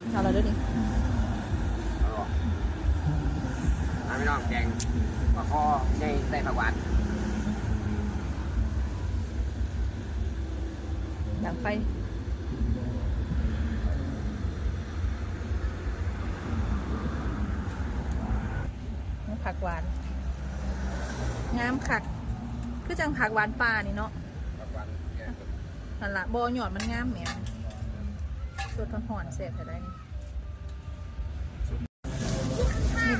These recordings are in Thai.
เอาเราด้วยนี่เอาหน้ำไม่น้องแกงปลาคอในใส่ผักหวานดังไฟผักหวาน งามคัก คือจังผักหวานป่านี่เนาะผักหวานนั่นละบอหยอดมันงามแหมสดหอนๆแซ่บจะได้นี่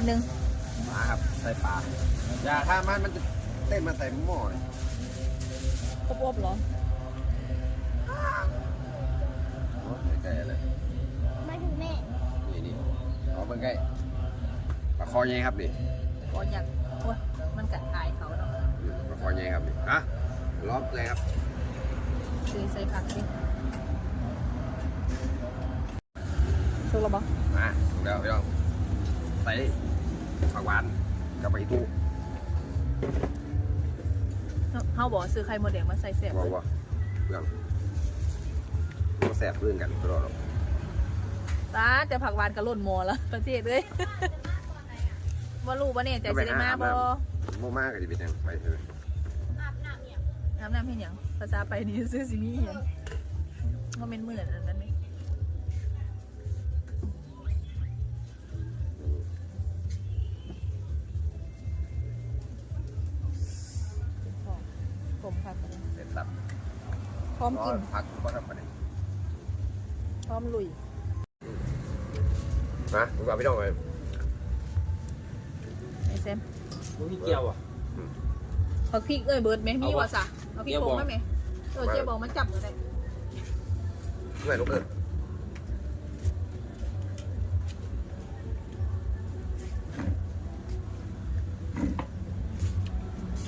ดนึงปลาครับใส่ปลาอย่าถ้ามันมันจะเต้นมาใส่หม้อเลยอบๆเหรอโอ้ยใกล้ๆเลยไม่ถึงแม่นี่นี่เอาเบิ่งใกล้ปลาคอใหญ่ครับนี่บออยากโอ้ยมันกัดอายเขาเนาะนี่ปลาคอใหญ่ครับนี่ฮะล้อมเลยครับคือใส่ผักสิสุกแล้วบอมาเดี๋ยวพี่น้อง ใส่ผักหวานกับใบตู้เฮาบอกซื้อไข่มดแดงมาใส่แซ่บบอกเลยว่าเพื่อนเราแสบเพื่อนกันตลอดหรอกตาแต่ผักหวานกับล่นหมอแล้วประเทศเลยว่ารู้ว่าเนี่ยใจสิได้มาบ่โมมากก็จะเป็นยังไปเถอะอาบน้ำเนี่ยน้ำน้ำเพียงหยังภาษาไปนี่ซื้อสิมีอหยังว่าเป็นมื่นอันนั้นไหม พร้อมกินพักก็ทำไปเลยพร้อมลุยมาคุณว่าพี่น้องไปไอเซมมันมีเกียวอะผักพริกเอ้ยเบิร์ดไหมมีเอาวะวะสะเอาพริกเจียวโป่บองงไหมไหมเออเจียวบองมาจับเลยเพื่อนลูกเอิญ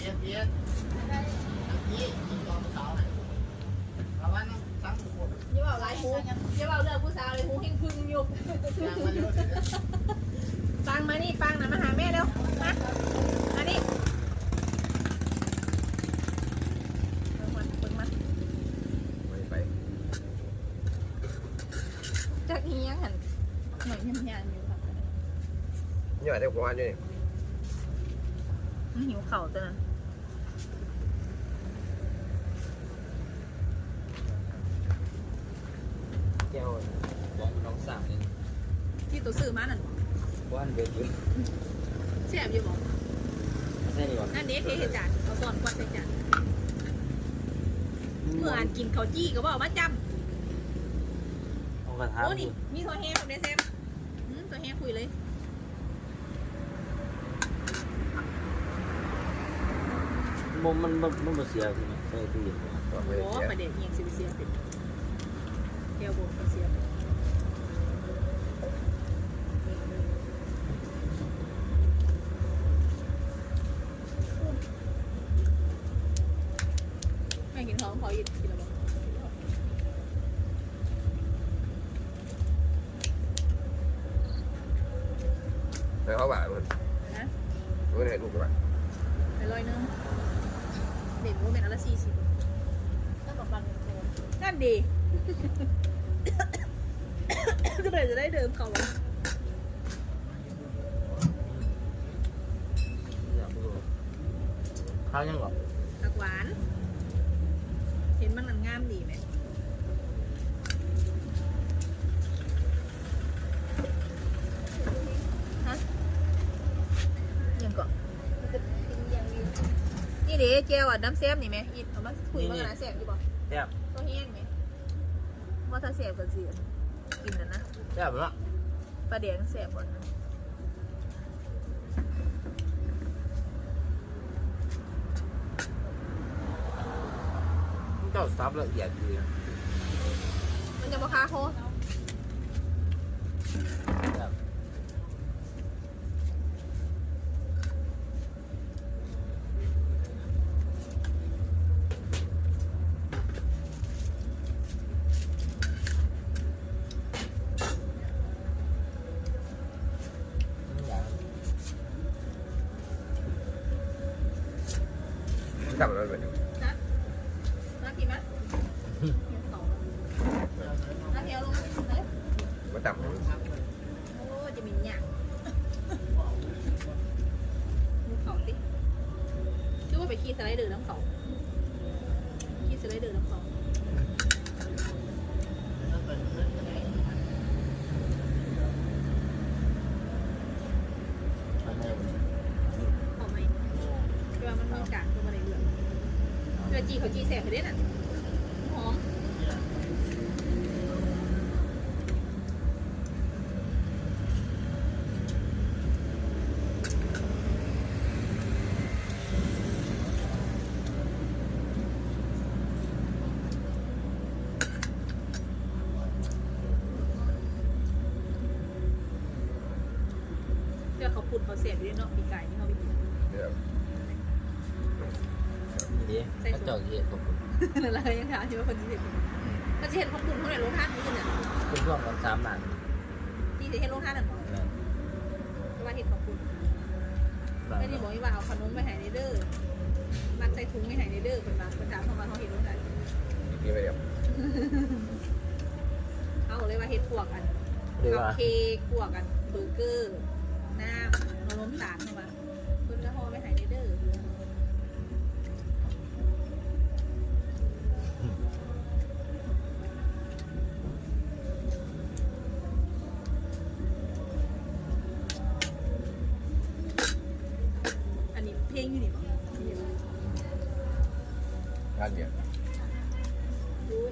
อย่าบอก ไรหูอย่าบอกเรื่องผู้สาวเลยหูเฮงพึ่งอยู่ปังมานี่ปังนะมาหาแม่เร็วมาอันนี้เบิ่งมันเบิ่งมันไปไปจากนี้ยังหันหน่อยยำยานอยู่ครับนี่ว่าแต่ผมว่านี่มันหิวเข่าตัวนั้น เกียวบอกน้องสามนี่ที่ตัวซื้อมานั่นบ่ว่านเบิร์ดอยู่แซ่บอยู่บ่ใช่ดีกว่านั่นเด็กเทเห็ดจานเอาตอนกวาดใส่จานเมื่ออ่านกินข้าวจี้ก็บอกมาจำเอากระทะโอ้นี่มีตัวแห้งผมได้แซมอืมตัวแห้งคุยเลยมันมันมันมันบ่เสียคือใส่ตู้เย็นว่าไม่โอ้ได้เสียประเด็นเอียงสิบเสียเป็นแก้วบนก็เสียเป็นแม่กินท้องพอหยิบกินแล้วบ่แล้วเขาบ่ามันนะมันเห็นลูกกันไปร้อยหนึงเด็กว่าเป็นอนละสี่สิบต้องกับบันโคนนั่นดี จะไปจะได้เดิมเขาวะข้าวยังหรอผักหวาน เห็นมันมันงามดีไหมฮะยังก่อนมันจะกินอย่างนี้นี่เด้เจลอะน้ำเซฟนี่ไหมอีเอามาคุยมากันนะเซฟอยู่บ่แซ่บตัวแห้งไหมว่า ถ้าเซฟก็สิกินนะนะแซ่บเนาะปลาเดียงเซฟก่อนเจ้าซับละเอียดดีนะมันจะมาคาโค ทำอะไรไปนะน่ากินไหมเดี๋ยวเขาน่าเที่ยวลงเลยมันต่ำโอ้จะมีหยางดูเขาติชื่อว่าไปขี่สไลเดอร์น้ำเขาขี่สไลเดอร์น้ำเขา อันนี้ หอมไหมคือว่ามันมีกากตัวอะไรเหลืองเวลาจีเขาจีแสบไปเด้น่ะหอมเดี๋ยวเขาปุ่นเขาเสียบด้วยเนาะปีไก่ที่เขาไปกิน ดี๋ยวนี่ดิกระจอกเหี้ยของผมอะไรยังถามที่ว่าคนที่เห็นมันจะเห็นของปุ่นเท่าไหร่รถท่านนี่เนี่ยเป็นร่วมกันสามหลังที่จะเห็นรถท่านหนึ่งหรอแม่นแต่ว่าเห็นของปุ่นหลังไม่ได้บอกว่าเอาขนมไปใหายในเด้อมันใส่ถุงไม่ใหายในเด้อเป็นบางประจำเข้ามาเขาเห็นรถท่านนี่ไปเดี๋ยวเขาเลยว่าเห็ดพวกกันเรียกกับว่าเค้กพวกกันเบอร์เกอร์น้ำนมนมตาลเข้ามาเพิ่นแล้วห่อไปใหายในเด้ออั ร้านเดียว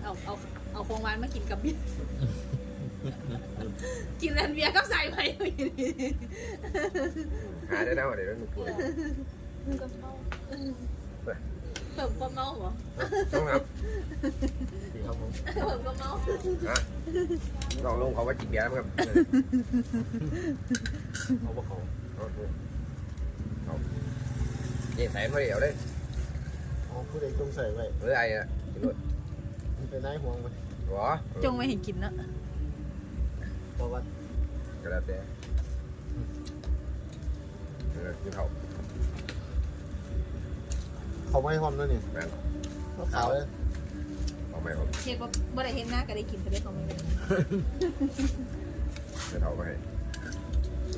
เอาเอาเอาของหวานมากินกับเบียร์กินอันเบียร์กับใส่ไปหาได้แล้วเดี๋ยวมันปวดก็เข้าเพิ่มความเมาเหรอต้องครับดีครับผมเพิ่มความเมาฮะลองลงเขาว่าจิบเบียร์ครับเอาบ่เขาเอาเอาเจ๊ใส่มาเดี๋ยวเลย เอาผู้ใดจงใส่ไว้หรือไอ้อะกินรถมันเป็นนายห่วงไหมหรอจงไม่เห็นกินนะเพราะว่าก็แล้วแต่เออกินเขาเขาไม่หอมด้วยนี่แม่นขาวเลยเอาไม่เขาเห็นว่าบ่ได้เห็นหน้าก็ได้กินก็ได้เขาไม่ได้จะเท่าไปให้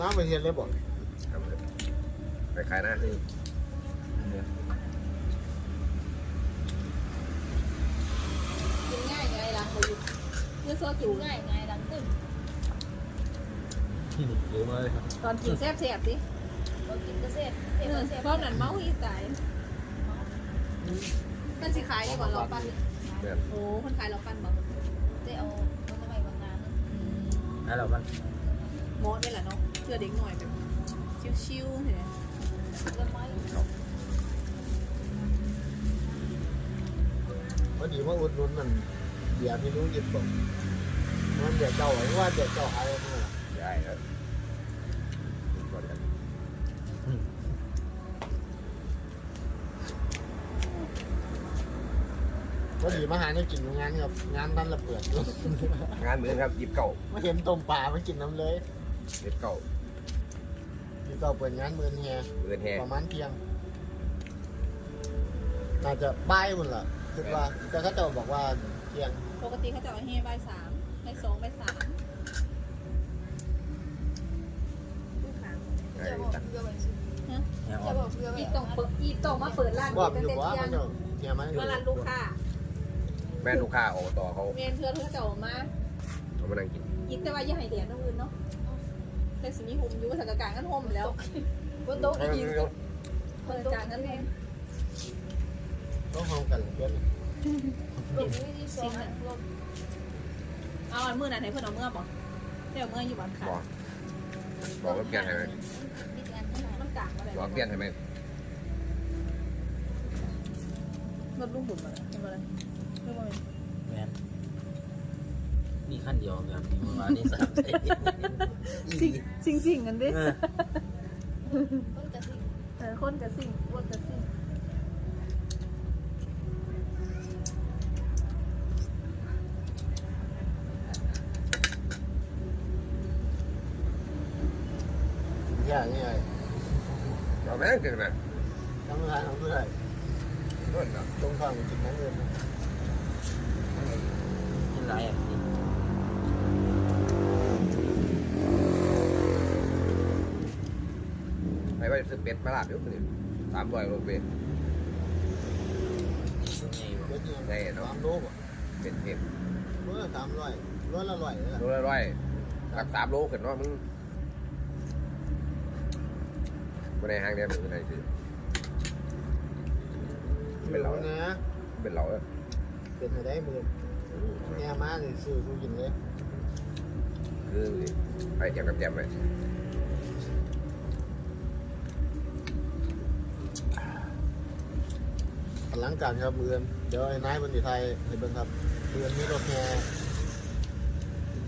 น้ำไปเทียนเลยบอกทำเลยไปขายหน้านี่อันเนี้ย กินง่ายไงล่ะเขาอยู่เนื้อ ซอสกิจิ๋นวง่ายง่ายดังตึ้งเยอะมากเลยครับตอนกินแซ่บแซ่บสิเรากินก็เสร็จเอเสร็จอเสร็จเพราะนั้นเมาอีตายมันสิขายได้ก่อนเราปั้นแม่นโอ้คนขายเราปั้นบ่ได้เอาเอาทำไมบางงานแล้วเรามันมอสนี่แหละเนาะเพื่อเด็กหน่อยแบบชิวๆเห็นไหมเรื่องไม้พอดีว่าอุดหนุนมันเบียร์พี่รู้ยิบบอกมันเดี๋ยวเจ้าไอ้ว่าเดี๋ยวเจ้าหายไปได้ครับก่อนกันพอดีมาหาเนี่ยกินงานครับงานนั่นละเปิดงานเหมือนครับยิบเก่ามาเห็นต้มปลามากินน้ำเลยยิบเก่าที่เจ้าเปิดงานเมือนเฮียเงินแห่ประมาณเที่ยงน่าจะบ่ายคุณล่ะคิดว่าแต่เขาเจ้าบอกว่าเที่ยง ปกติเขาจะเอาให้ใบายสามใบายสองใบายสามลูกค้าไอ้จะบอกตันเพื่อไปซื้อฮะจะบอกเพื่อไปอีต้องเปิดอีต้องมาเปิดร้านว่าตั้งอยู่แต่ว่าเที่ยเขางเจ้าเที่ยงมันเมื่อร้านลูกค้าแม่ลูกค้าอบตเขาเมนเพื่อนเพื่อนเจ้ามาเขามานั่งกินยินแต่ว่าอย่าให้เดียดน้องอื่นเนาะแต่สิมีหุ่มอยู่สถานการณ์กันห่มแล้วบนโต๊ะเขาอีกเปิดการกันห่มต้องห้องกันเพื่อน ลงวิธีสองลงเอาอันมือนั้นให้เพื่อนเอาเมื่อบอกเดี๋ยวเมื่ออยู่บ้านขาบอกบอกว่าเปลี่ยนให้ไหมมีงานที่ไหนมันกลางอะไรบอกเปลี่ยนให้ไหมรถลุงบุ๋มอะไรเป็นอะไรเรื่องอะไรแมนมีขั้นเดียวกันเมื่อวานนี้สามใจสิ่งสิ่งสิ่งกันดิเออต้นกระสิ่งเออคนกับสิ่งอ้วนกับสิ่ง จ้างนี่ไงเอาแม่งเกินนะทำงานของผู้ดนู่นะตรงข้ามกินนั่นเลยกินไรอะไอ้ว่าจะซื้อเป็ดมาลาบอยู่คนเดียสามร้อยโลเป็ดป็งได้สามโลบ่เป็ดเป็ดโลละสามร้อยโลละร้อยโลละร้อยหลักสามโลเห็นเนามึง บ่ได้ห้างเดียวหรือไหนสิเป็นเรานะเป็นเราเออเป็นไปได้มือแง่มาเลยซื้อกูกินเลยคือไอ้แจมกับแจมไปหลังจากครับมือนเดี๋ยวไอ้นายบนสีไทยให้เบิ่งครับมือนมีรถแง่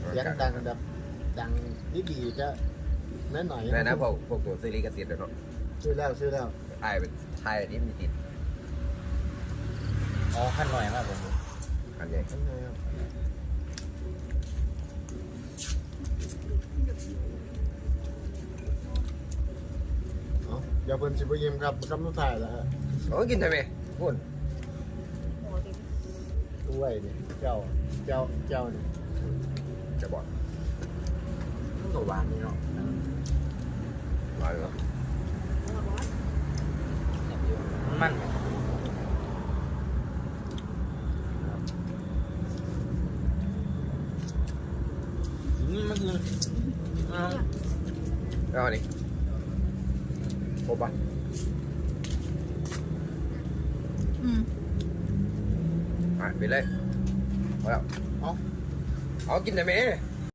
เสียงดังแบบดังดีๆจะ น้อยหน่อยในนะพวกพวกตัวซีรีส์กระติดเนาะซื้อแล้วซื้อแล้วไอ้เป็นไทยนี่มีติดอ๋อขั้นหน่อยมากผมอันใหญ่ทั้งไงครับเอาเดี๋ยวเพิ่นสิบ่ยิ้มครับคำสุดท้ายแล้วฮะโอ้กินทำไมพูดโอ้ดิด้วยนี่เจ้า เจ้า เจ้านี่จะบอกตัวหวานนี่เนาะ ร้อยเนาะมันอืมมันคืออ่